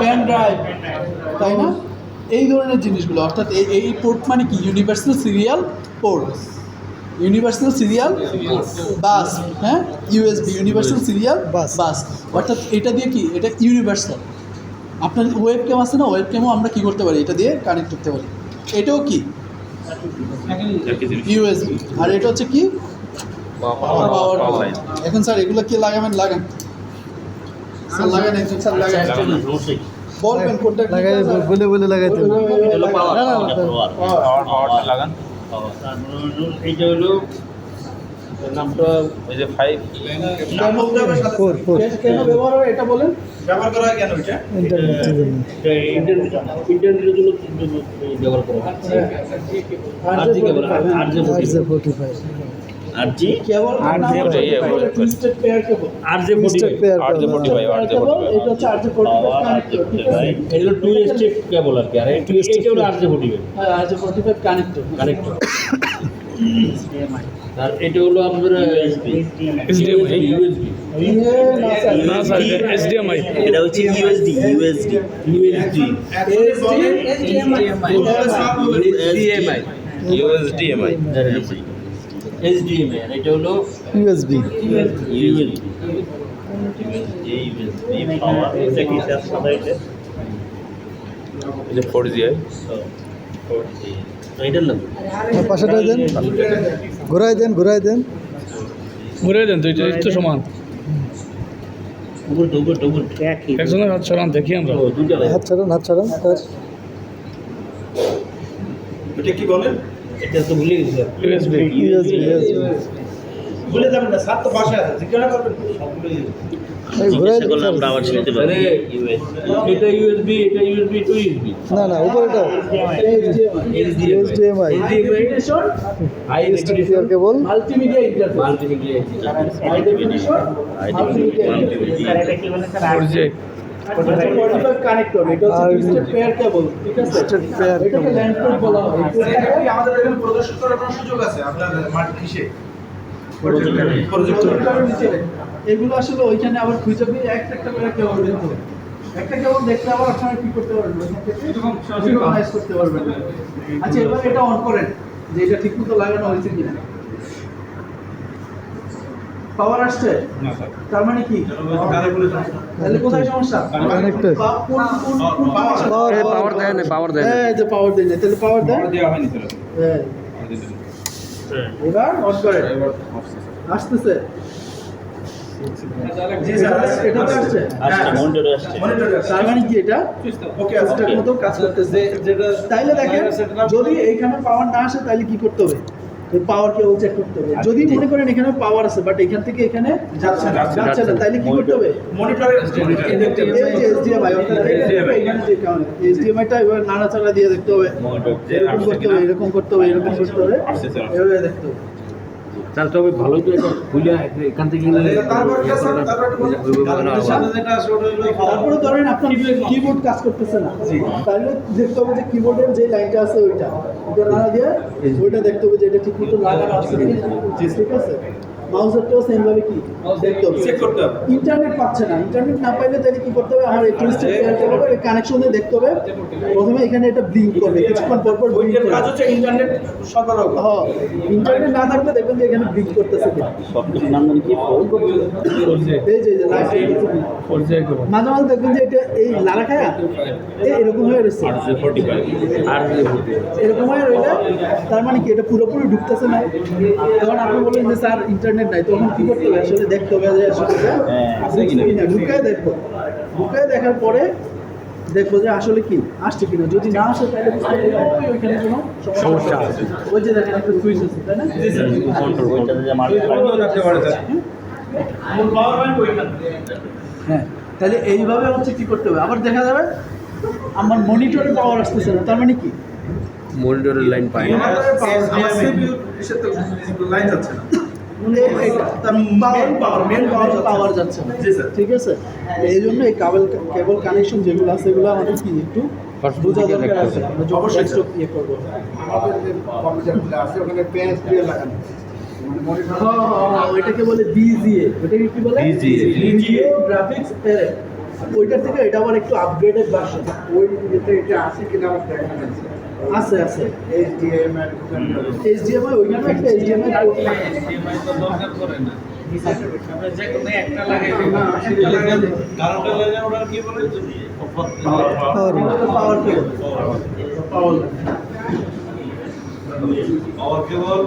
Pen drive তাই না? এই ধরনের জিনিসগুলো অর্থাৎ এই এই পোর্ট মানে কি? Universal serial port universal serial bus হ্যাঁ? USB universal serial bus. Bus অর্থাৎ এটা দিয়ে কি? এটা ইউনিভার্সাল আপনার ওয়েব ক্যাম আছে না? ওয়েব ক্যামও আমরা কী করতে পারি? এটা দিয়ে কানেক্ট করতে পারি। এটাও কি? ইউএসবি আর এটা হচ্ছে কি? পাওয়ার এখন স্যার এগুলো কি লাগাবেন? লাগান স্যার লাগান একজন স্যার লাগান বলবেন কোনটা লাগাই বলে বলে লাগাইতে হবে। হলো পাওয়ার না, না, এটা না। পাওয়ার পাওয়ারটা লাগান। এইটা হলো নামটা এই যে ফাইভ ফোর ফোর কেন- কেন ব্যবহার হয় এটা বলেন? ব্যবহার করা হয় কেন এটা? জন্য এটা ইন্টারনেট ইন্টারনেটের জন্য ব্যবহার করা হয়। আর জি কেবল আর জি ফোর্টি ফাইভ আর J? Cable R J. Twisted pair cable R J mistake R J forty five আর যে কেবল ফোর্টি এটা হচ্ছে আর যে ফোর্টি কানেক্টর ঠিক আছে এটা হলো টু স্টেপ কেবল আর কি। আর এই Two step হলো আর জি ফোর্টি হ্যাঁ আর যে ফোর্টি ফাইভ কানেক্টর কানেক্টর আর এটা হলো আপনার ইউএসবি ইউএসবি না স্যার HDMI এটা হচ্ছে ইউএসডি ইউএসডি ইউএসডি এইচডিএমআই ইউএসডিএমআই এইচডিএমআই আর এটা হলো ইউএসবি ইউএসবি এটা ফোর জি আই? পাশাটা দেন। ঘুরাই দেন ঘুরাই দেন। দুইটা তো সমান। একজনের হাত সরান দেখি আমরা। হাত ছাড়ান হাত ছাড়ান এটা কি বলেন? এটা তো ভুলে গেছি ইউএসবি ইউএসবি ইউএসবি ভুলে যাবেন না সাত তো বাসায় আছে জিজ্ঞাসা করবেন এই জিজ্ঞাসা করলে আমরা আবার শুনতে পারি এটা ইউএসবি এটা ইউএসবি টু ইউএসবি না না উপরেটা HDMI high mistake cable multimedia interface multimedia high definition four G forty five connector এটা হচ্ছে পেয়ার কেবল ঠিক আছে? Twisted pair এটাকে cable। ল্যান্ড পোর্ট বলা হয়। আমাদের এখানে প্রদর্শন করার কোনো সুযোগ আছে? আপনার মাটি কিসে? এগুলো আসলে ওইখানে আবার খুঁজে পেয়ে একটা একটা করে কেবল দেখতে একটা কেবল দেখতে আবার আপনারা কি করতে পারবেন? করতে পারবেন। আচ্ছা এবার এটা অন করেন যে এটা ঠিকমতো লাগানো হয়েছে কিনা। পাওয়ার আসছে? তার মানে কি? তাহলে কোথায় সমস্যা? পাওয়ার পাওয়ার? দেয় না পাওয়ার দেয়। হ্যাঁ যে পাওয়ার দেয় না তাহলে পাওয়ার দেয়। দেওয়া হয়নি হ্যাঁ। এবার অন করেন আসতেছে। এটা তো আসছে। আসছে মনিটরে আসছে। মনিটর তার মানে কি এটা? ওকে আছে ঠিকঠাক মতো তাইলে দেখেন যদি এইখানে পাওয়ার না আসে তাহলে কি করতে হবে? পাওয়ার কেবল চেক করতে হবে। যদি মনে করেন এখানে পাওয়ার আছে বাট এখান থেকে এখানে যাচ্ছে না যাচ্ছে না তাইলে কি করতে হবে? মনিটরে এই যে HDMI অর্থাৎ এখানে যে কারণে এবার নাড়াচাড়া দিয়ে দেখতে হবে। এরকম করতে হবে এরকম করতে হবে এরকম করতে হবে। এভাবে দেখতে হবে। স্যার তবে ভালো তো এটা খুলে এখান থেকে স্যার তারপর ধরেন আপনার কিবোর্ড কাজ করতেছে না তাহলে দেখতে হবে যে কিবোর্ডের যে লাইনটা আছে ওইটা। ওটা না দিয়ে ওইটা দেখতে হবে যে এটা ঠিক মতো লাগানো আছে ঠিক আছে? মাউসেরটাও সেম ভাবে কি? দেখতে হবে। চেক করতে হবে। ইন্টারনেট পাচ্ছে না। ইন্টারনেট না পাইলে তাহলে কি করতে হবে? আমার এই টুইস্টেড পেয়ারটা হবে এই কানেকশন দিয়ে দেখতে হবে। প্রথমে এখানে এটা ব্লিঙ্ক করবে। কিছুক্ষণ পর পর ব্লিঙ্ক ওইটার কাজ হচ্ছে ইন্টারনেট সরবরাহ হ্যাঁ ইন্টারনেট না থাকলে দেখবেন যে এখানে ব্লিঙ্ক করতেছে নাম জানি কি ফোন এই যে মাঝে মাঝে দেখবেন যে এটা এই লালা খায়া এরকম হয়ে রয়েছে। এরকম হয়ে রইলে তার মানে কি এটা পুরোপুরি ঢুকতেছে না। তখন আপনি বললেন যে স্যার ইন্টারনেট নাই তখন কি করতে হবে? আসলে দেখতে হবে যে আসলে আছে কিনা ঢুকায় দেখব ঢুকায় দেখার পরে দেখব যে আসলে কি আসছে কিনা। যদি না আসে তাহলে বুঝতে অবশ্যই ওইখানে কোনো সমস্যা আছে। ওই যে দেখেন একটা সুইচ আছে তাই না? কন্ট্রোল ওইটাতে যে রাখতে পারে। স্যার মূল পাওয়ার ব্যাংক ওইখানে। হ্যাঁ তাহলে এইভাবে হচ্ছে কি করতে হবে? আবার দেখা যাবে আমার মনিটরে পাওয়ার আসতেছে না তার মানে কি? মনিটরের লাইন এর সাথে লাইন যাচ্ছে না। পাওয়ার মেন পাওয়ার পাওয়ার যাচ্ছে। না। ঠিক আছে? এই জন্য এই কেবল কেবল কানেকশন যেগুলো আছে এগুলো আমাদের কি একটু বোঝা দরকার আছে। অবশ্যই, ইয়ে করব। আমাদের কম্পিউটারগুলো আছে ওখানে পেজ দিয়ে লাগানো। মনিটর ওইটাকে বলে বিজিএ ওটাকে কি বলে? গ্রাফিক্স ওইটার থেকে এটা আবার একটু আপগ্রেডেড ভার্সন ওই যেটা এটা আছে কিনা আমার দেখা যাচ্ছে আছে আছে। এইচডিএমআই এইচডিএমআই ওইখানে একটা এইচডিএমআই পোর্ট আর পাওয়ার কেবল পাওয়ার পাওয়ার কেবল